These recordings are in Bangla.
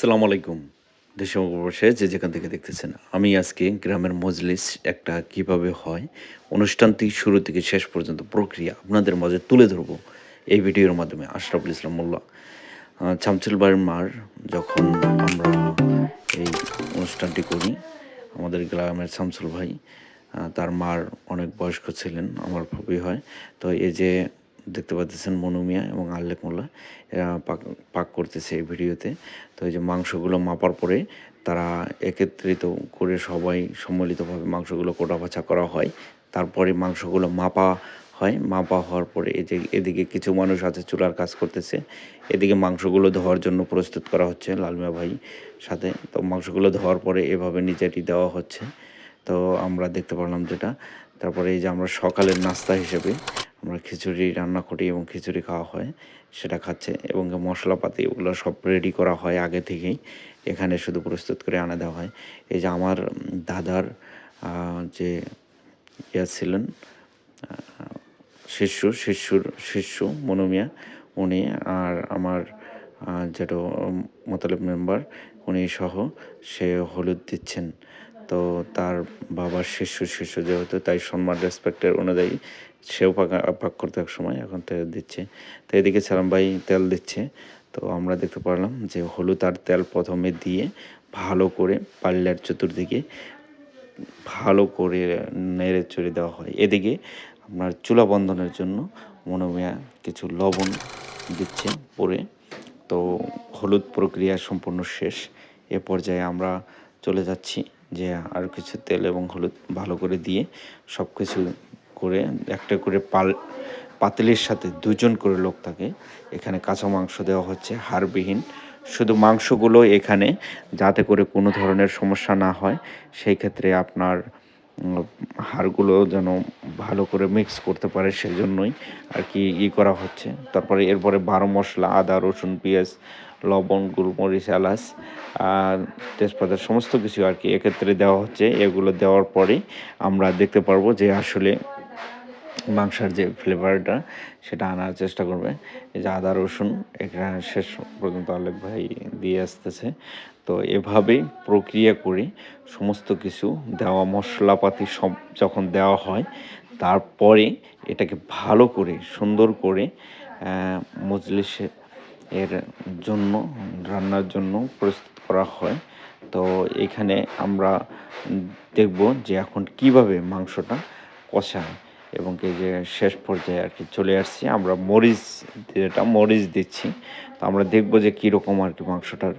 আসসালামু আলাইকুম দেশে বসে যে যেখান থেকে দেখতেছেন আমি আজকে গ্রামের মজলিস একটা কীভাবে হয় অনুষ্ঠানটি শুরু থেকে শেষ পর্যন্ত প্রক্রিয়া আপনাদের মাঝে তুলে ধরবো এই ভিডিওর মাধ্যমে আশরাফুল ইসলাম মোল্লা। আহ, চামচুল বাড়ির মার যখন আমরা এই অনুষ্ঠানটি করি আমাদের গ্রামের শামসুল ভাই তার মার অনেক বয়স্ক ছিলেন আমার খুবই হয়। তো এই যে দেখতে পাচ্ছেন মনুমিয়া এবং আল্লেক মোল্লা। এরা পাক পাক করতেছে এই ভিডিওতে। তো এই যে মাংসগুলো মাপার পরে তারা একত্রিত করে সবাই সম্মিলিতভাবে মাংসগুলো কোটা বাছা করা হয়। তারপরে মাংসগুলো মাপা হয়। মাপা হওয়ার পরে এই যে এদিকে কিছু মানুষ আছে, চুলার কাজ করতেছে। এদিকে মাংসগুলো ধোয়ার জন্য প্রস্তুত করা হচ্ছে লালমিয়া ভাই সাথে। তো মাংসগুলো ধোয়ার পরে এভাবে নিচেটি দেওয়া হচ্ছে। তো আমরা দেখতে পারলাম যেটা। তারপরে এই যে আমরা সকালের নাস্তা হিসেবে আমরা খিচুড়ি রান্না করি এবং খিচুড়ি খাওয়া হয়, সেটা খাচ্ছে এবং মশলাপাতি ওগুলো সব রেডি করা হয় আগে থেকেই, এখানে শুধু প্রস্তুত করে আনা দেওয়া হয়। এই যে আমার দাদার যে ইয়া ছিলেন শিষ্য শিষ্যুর শিষ্য মনোমিয়া উনি আর আমার যেটা মোতালেব মেম্বার উনি সহ সে হলুদ দিচ্ছেন। তো তার বাবার শিষ্য শিষ্য যেহেতু, তাই সম্মান রেসপেক্টের অনুযায়ী সেও পাক পাক করতে এক সময় এখন তেল দিচ্ছে। তো এদিকে সালাম ভাই তেল দিচ্ছে। তো আমরা দেখতে পারলাম যে হলুদ আর তেল প্রথমে দিয়ে ভালো করে পাল্লার চতুর্দিকে ভালো করে নেড়ে চড়ে দেওয়া হয়। এদিকে আপনার চুলা বন্ধনের জন্য মনোমিয়া কিছু লবণ দিচ্ছে পরে। তো হলুদ প্রক্রিয়া সম্পূর্ণ শেষ। এ পর্যায়ে আমরা চলে যাচ্ছি। যে আর কিছু তেল এবং হলুদ ভালো করে দিয়ে সব কিছু করে, একটা করে পাল, পাতিলের সাথে দুজন করে লোক থাকে। এখানে কাঁচা মাংস দেওয়া হচ্ছে, হাড়বিহীন। শুধু মাংসগুলো এখানে, যাতে করে কোনো ধরনের সমস্যা না হয়, সেই ক্ষেত্রে আপনার হাড়গুলো যেন ভালো করে মিক্স করতে পারে সেই জন্যই আর কি ই করা হচ্ছে। তারপরে এরপরে বারো মশলা, আদা, রসুন, পেঁয়াজ লবণ গোলমরিচ এলাচ আর তেজপাতা সমস্ত কিছু আর কি এক্ষেত্রে দেওয়া হচ্ছে। এগুলো দেওয়ার পরে আমরা দেখতে পারব যে আসলে মাংসার যে ফ্লেভারটা সেটা আনার চেষ্টা করবে। এই যে আদা রসুন এখানে শেষ পর্যন্ত আলেক ভাই দিয়ে আসতেছে। তো এভাবেই প্রক্রিয়া করে সমস্ত কিছু দেওয়া মশলাপাতি সব যখন দেওয়া হয় তারপরে এটাকে ভালো করে সুন্দর করে আহ, মজলিসে এর জন্য, রান্নার জন্য প্রস্তুত করা হয়। তো এখানে আমরা দেখব যে এখন কীভাবে মাংসটা কষায় এবং কি যে শেষ পর্যায়ে আর কি চলে আসছি, আমরা মরিচ যেটা মরিচ দিচ্ছি। তো আমরা দেখব যে কীরকম আর কি মাংসটার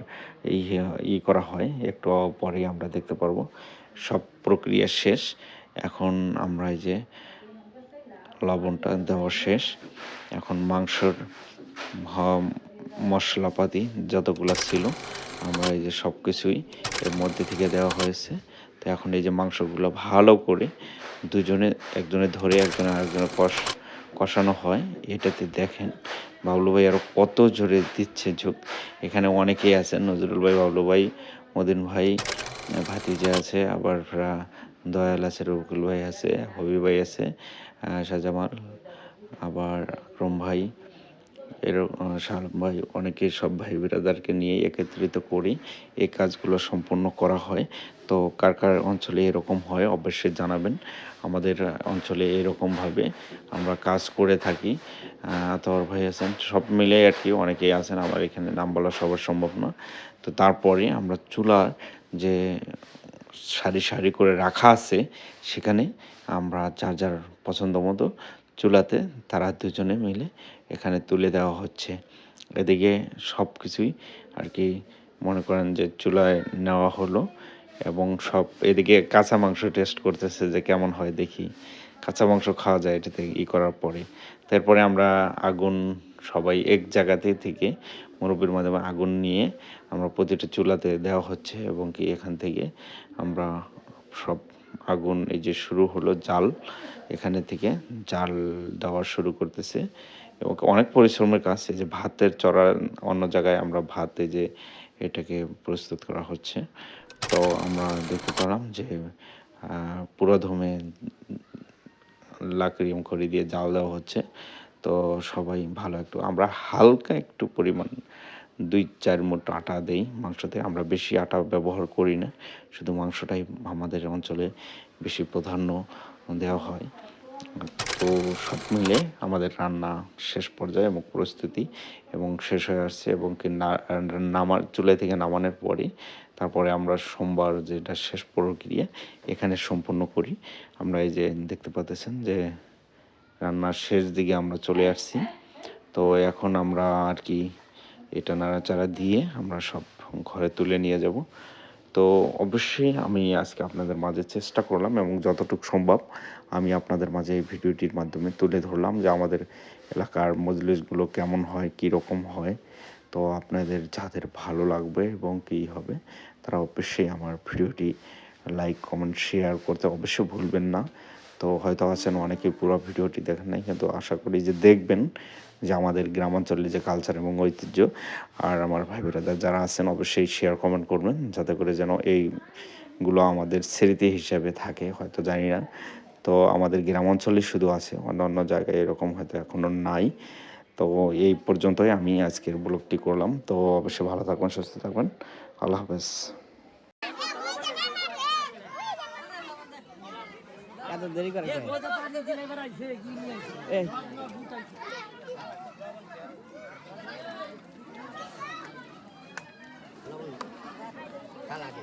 এই, ই করা হয়। একটু পরেই আমরা দেখতে পারব। সব প্রক্রিয়া শেষ। এখন আমরা এই যে লবণটা দেওয়া শেষ। এখন মাংসর মশলাপাতি যতগুলো ছিল, আমরা এই যে সব কিছুই এর মধ্যে থেকে দেওয়া হয়েছে। তো এখন এই যে মাংসগুলো ভালো করে দুজনে, একজনে ধরে, একজনে আরেকজনে কষ, কষানো হয়। এটাতে দেখেন, বাবলু ভাই আরও কত জোরে দিচ্ছে ঝোঁক। এখানে অনেকেই আছেন, নজরুল ভাই, বাবলু ভাই, মদিন ভাই, ভাতিজা আছে, আবার দয়াল আছে রবিকুল ভাই আছে হবি ভাই আছে শাহজামাল, আবার আকরম ভাই এর ভাই, অনেকে সব ভাই বিরাদারকে নিয়ে একত্রিত করে, এই কাজগুলো সম্পন্ন করা হয়। তো কার কার অঞ্চলে এরকম হয় অবশ্যই জানাবেন। আমাদের অঞ্চলে এরকমভাবে আমরা কাজ করে থাকি। আতর ভাই আছেন, সব মিলে আর কি অনেকেই আছেন, আমার এখানে নাম বলা সবার সম্ভব না। তো তারপরে আমরা চুলার যে সারি সারি করে রাখা আছে, সেখানে আমরা যার যার পছন্দ মতো চুলাতে, তারা দুজনে মিলে এখানে তুলে দেওয়া হচ্ছে। এদিকে সব কিছুই আর কি মনে করেন যে চুলায় নেওয়া হলো এবং সব এদিকে কাঁচা মাংস টেস্ট করতেছে যে কেমন হয় দেখি। কাঁচা মাংস খাওয়া যায় এটাতে ই করার পরে। তারপরে আমরা আগুন সবাই এক জায়গাতে থেকে মুরব্বীর মাধ্যমে আগুন নিয়ে আমরা প্রতিটা চুলাতে দেওয়া হচ্ছে এবং কি এখান থেকে আমরা সব আগুন এই যে শুরু হলো জাল এখানে থেকে জাল দেওয়া শুরু করতেছে। এবং অনেক পরিশ্রমের কাজ এই যে ভাতের চড়া অন্য জায়গায় আমরা ভাতে যে এটাকে প্রস্তুত করা হচ্ছে। তো আমরা দেখতে পেলাম যে আহ, পুরোদমে লাকড়ি খড়ি দিয়ে জাল দেওয়া হচ্ছে। তো সবাই ভালো একটু আমরা হালকা একটু পরিমাণ দুই চার মুঠ আটা দেই মাংসতে। আমরা বেশি আটা ব্যবহার করি না, শুধু মাংসটাই আমাদের অঞ্চলে বেশি প্রাধান্য দেওয়া হয়। তো সব মিলে আমাদের রান্না শেষ পর্যায়ে এবং প্রস্তুতি এবং শেষ হয়ে আসছে এবং কি নামার, চুলা থেকে নামানোর পরে তারপরে আমরা সোমবার যেটা শেষ প্রক্রিয়া এখানে সম্পন্ন করি। আমরা এই যে দেখতে পাচ্ছেন যে রান্নার শেষ দিকে আমরা চলে আসছি। তো এখন আমরা আর কি এটা নাড়াচাড়া দিয়ে আমরা সব ঘরে তুলে নিয়ে যাব। তো অবশ্যই আমি আজকে আপনাদের মাঝে চেষ্টা করলাম এবং যতটুকু সম্ভব আমি আপনাদের মাঝে এই ভিডিওটির মাধ্যমে তুলে ধরলাম যে আমাদের এলাকার মজলিসগুলো কেমন হয় কী রকম হয়, তো আপনাদের যাদের ভালো লাগবে এবং কী হবে, তারা অবশ্যই আমার ভিডিওটি লাইক কমেন্ট শেয়ার করতে অবশ্যই ভুলবেন না। তো হয়তো আছেন অনেকে পুরো ভিডিওটি দেখেন নাই, কিন্তু আশা করি যে দেখবেন যে আমাদের গ্রামাঞ্চলের যে কালচার এবং ঐতিহ্য, আর আমার ভাই বোনেরা যারা আছেন অবশ্যই শেয়ার কমেন্ট করবেন, যাতে করে যেন এইগুলো আমাদের স্মৃতি হিসাবে থাকে, হয়তো জানি না। তো আমাদের গ্রামাঞ্চলে শুধু আছে, অন্য অন্য জায়গায় এরকম হয়তো এখনও নাই। তো এই পর্যন্তই আমি আজকের ব্লগটি করলাম। তো অবশ্যই ভালো থাকবেন, সুস্থ থাকবেন। আল্লাহ হাফেজ। তো দেরি করে এই কাল আগে